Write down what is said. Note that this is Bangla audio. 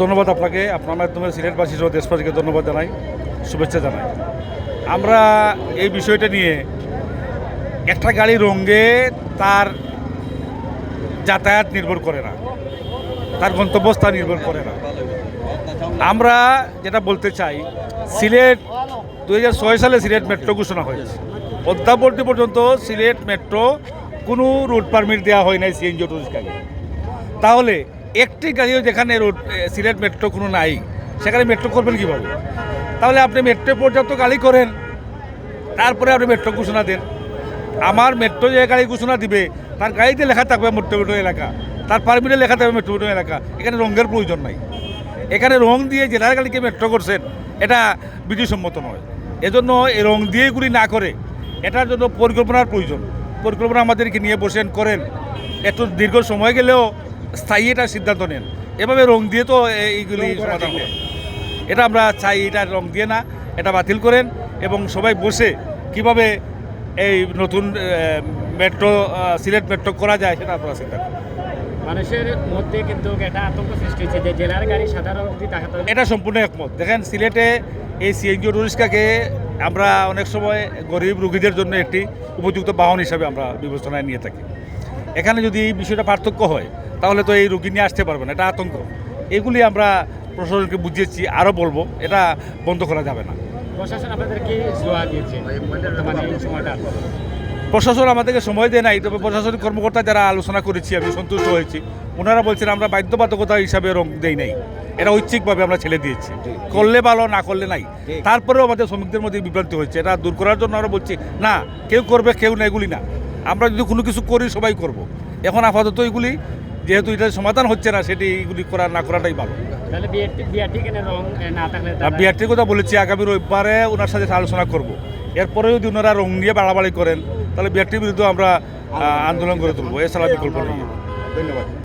ধন্যবাদ আপনাকে, আপনার মাধ্যমে সিলেটবাসী সহ দেশবাসীকে ধন্যবাদ জানাই, শুভেচ্ছা জানাই। আমরা এই বিষয়টা নিয়ে একটা গাড়ি রঙে তার যাতায়াত নির্ভর করে না, তার গন্তব্যস্থান নির্ভর করে না। আমরা যেটা বলতে চাই, সিলেট দুহাজার ছয় সালে সিলেট মেট্রো ঘোষণা হয়েছে। অদ্যাবর্তী পর্যন্ত সিলেট মেট্রো কোনো রুট পারমিট দেওয়া হয় নাই সিএনজি টুরিস্টকে তাহলে একটি গাড়িও যেখানে রোড সিলেট মেট্রো কোনো নাই, সেখানে মেট্রো করবেন কীভাবে তাহলে আপনি মেট্রো পর্যাপ্ত গাড়ি করেন, তারপরে আপনি মেট্রো ঘোষণা দেন। আমার মেট্রো যে গাড়ি ঘোষণা দিবে, তার গাড়িতে লেখা থাকবে মেট্রো এলাকা, তার পারমিটে লেখা থাকবে মেট্রো এলাকা, এখানে রঙের প্রয়োজন নাই। এখানে রং দিয়ে জেলার গাড়িকে মেট্রো করছেন, এটা বিধিসম্মত নয়। এজন্য এই রং দিয়ে এগুলি না করে, এটার জন্য পরিকল্পনার প্রয়োজন। পরিকল্পনা আমাদেরকে নিয়ে বসেন, করেন। একটু দীর্ঘ সময় গেলেও স্থায়ী এটা সিদ্ধান্ত নেন। এভাবে রং দিয়ে তো এইগুলি সমাধান হয় এটা আমরা চাই এটা রং দিয়ে না এটা বাতিল করেন এবং সবাই বসে কীভাবে এই নতুন মেট্রো সিলেট মেট্রো করা যায় সেটা আপনারা চিন্তা করুন। মানুষের মধ্যে কিন্তু একটা আতঙ্ক সৃষ্টি হয়েছে যে জেলার গাড়ি সাধারণ এটা সম্পূর্ণ একমত। দেখেন সিলেটে এই সিএনজি টুরিস্টকাকে আমরা অনেক সময় গরিব রুগীদের জন্য একটি উপযুক্ত বাহন হিসাবে আমরা বিবেচনায় নিয়ে থাকি। এখানে যদি এই বিষয়টা পার্থক্য হয় তাহলে তো এই রোগী নিয়ে আসতে পারবে না এটা আতঙ্ক। এগুলি আমরা প্রশাসনকে বুঝিয়েছি আরও বলব এটা বন্ধ করা যাবে না। প্রশাসন দিয়েছে প্রশাসন আমাদেরকে সময় দেয় নাই তবে প্রশাসনিক কর্মকর্তা যারা আলোচনা করেছি আমি সন্তুষ্ট হয়েছি। ওনারা বলছেন আমরা বাধ্যবাধকতা হিসাবে রং দেই নাই। এটা ঐচ্ছিকভাবে আমরা ছেড়ে দিয়েছি। করলে ভালো না করলে নাই। তারপরেও আমাদের শ্রমিকদের মধ্যে বিভ্রান্তি হচ্ছে এটা দূর করার জন্য আমরা বলছি না কেউ করবে কেউ না এগুলি না। আমরা যদি কোনো কিছু করি সবাই করব। এখন আপাতত এগুলি যেহেতু এটা সমাধান হচ্ছে না সেটি এগুলি করা না করাটাই ভালো। বিআরটির কথা বলেছি আগামী রবিবারে ওনার সাথে আলোচনা করব। এরপরে যদি ওনারা রং নিয়ে বাড়াবাড়ি করেন তাহলে বিআরটির বিরুদ্ধে আমরা আন্দোলন করে তুলবো। এছাড়া বিকল্প নেই। ধন্যবাদ।